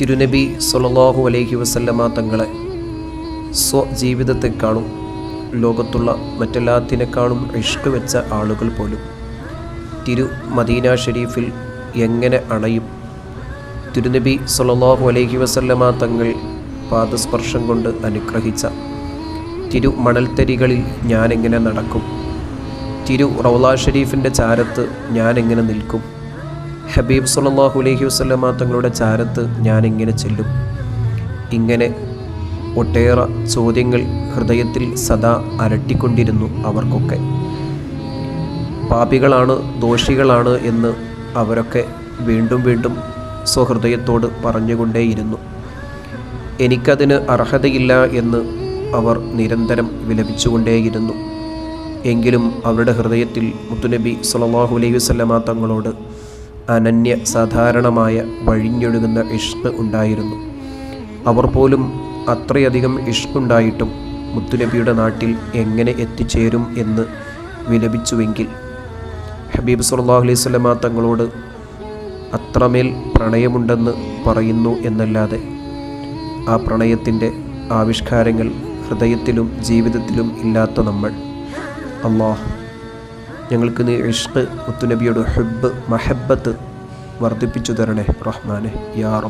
തിരുനബി സൊല്ലാഹു അലൈഹി വസല്ലമ തങ്ങളെ സ്വജീവിതത്തെക്കാളും ലോകത്തുള്ള മറ്റെല്ലാത്തിനേക്കാളും ഇഷ്ക് വെച്ച ആളുകൾ പോലും. തിരു മദീന ഷെരീഫിൽ എങ്ങനെ അണയും? തിരുനബി സൊല്ലാഹു അലൈഹി വസല്ലമ തങ്ങൾ പാദസ്പർശം കൊണ്ട് അനുഗ്രഹിച്ച തിരു മണൽത്തരികളിൽ ഞാനെങ്ങനെ നടക്കും? തിരു റൗലാ ഷെരീഫിന്റെ ചാരത്ത് ഞാനെങ്ങനെ നിൽക്കും? ഹബീബ് സല്ലാഹു അലൈഹി വസ്ലമ തങ്ങളുടെ ചാരത്ത് ഞാനിങ്ങനെ ചെല്ലും. ഇങ്ങനെ ഒട്ടേറെ ചോദ്യങ്ങൾ ഹൃദയത്തിൽ സദാ അലട്ടിക്കൊണ്ടിരുന്നു അവർക്കൊക്കെ. പാപികളാണ് ദോഷികളാണ് എന്ന് അവരൊക്കെ വീണ്ടും വീണ്ടും സ്വഹൃദയത്തോട് പറഞ്ഞുകൊണ്ടേയിരുന്നു. എനിക്കതിന് അർഹതയില്ല എന്ന് അവർ നിരന്തരം വിലപിച്ചുകൊണ്ടേയിരുന്നു. എങ്കിലും അവരുടെ ഹൃദയത്തിൽ മുത്തുനബി സല്ലല്ലാഹു അലൈഹി വസല്ലമ തങ്ങളോട് അനന്യ സാധാരണമായ വഴിഞ്ഞൊഴുകുന്ന ഇഷ്ക് ഉണ്ടായിരുന്നു. അവർ പോലും അത്രയധികം ഇഷ്കുണ്ടായിട്ടും മുത്തുനബിയുടെ നാട്ടിൽ എങ്ങനെ എത്തിച്ചേരും എന്ന് വിലപിച്ചുവെങ്കിൽ. ഹബീബ് സല്ലല്ലാഹു അലൈഹി വസല്ലമ തങ്ങളോട് അത്രമേൽ പ്രണയമുണ്ടെന്ന് പറയുന്നു എന്നല്ലാതെ ആ പ്രണയത്തിന്റെ ആവിഷ്കാരങ്ങൾ ഹൃദയത്തിലും ജീവിതത്തിലും ഇല്ലാത്ത നമ്മൾ. അള്ളാഹ് ഞങ്ങൾക്ക് നീ ഇഷ്ക് മുത്തുനബിയുടെ ഹെബ് മഹബത്ത് വർദ്ധിപ്പിച്ചു തരണേ റഹ്മാനെ. യാ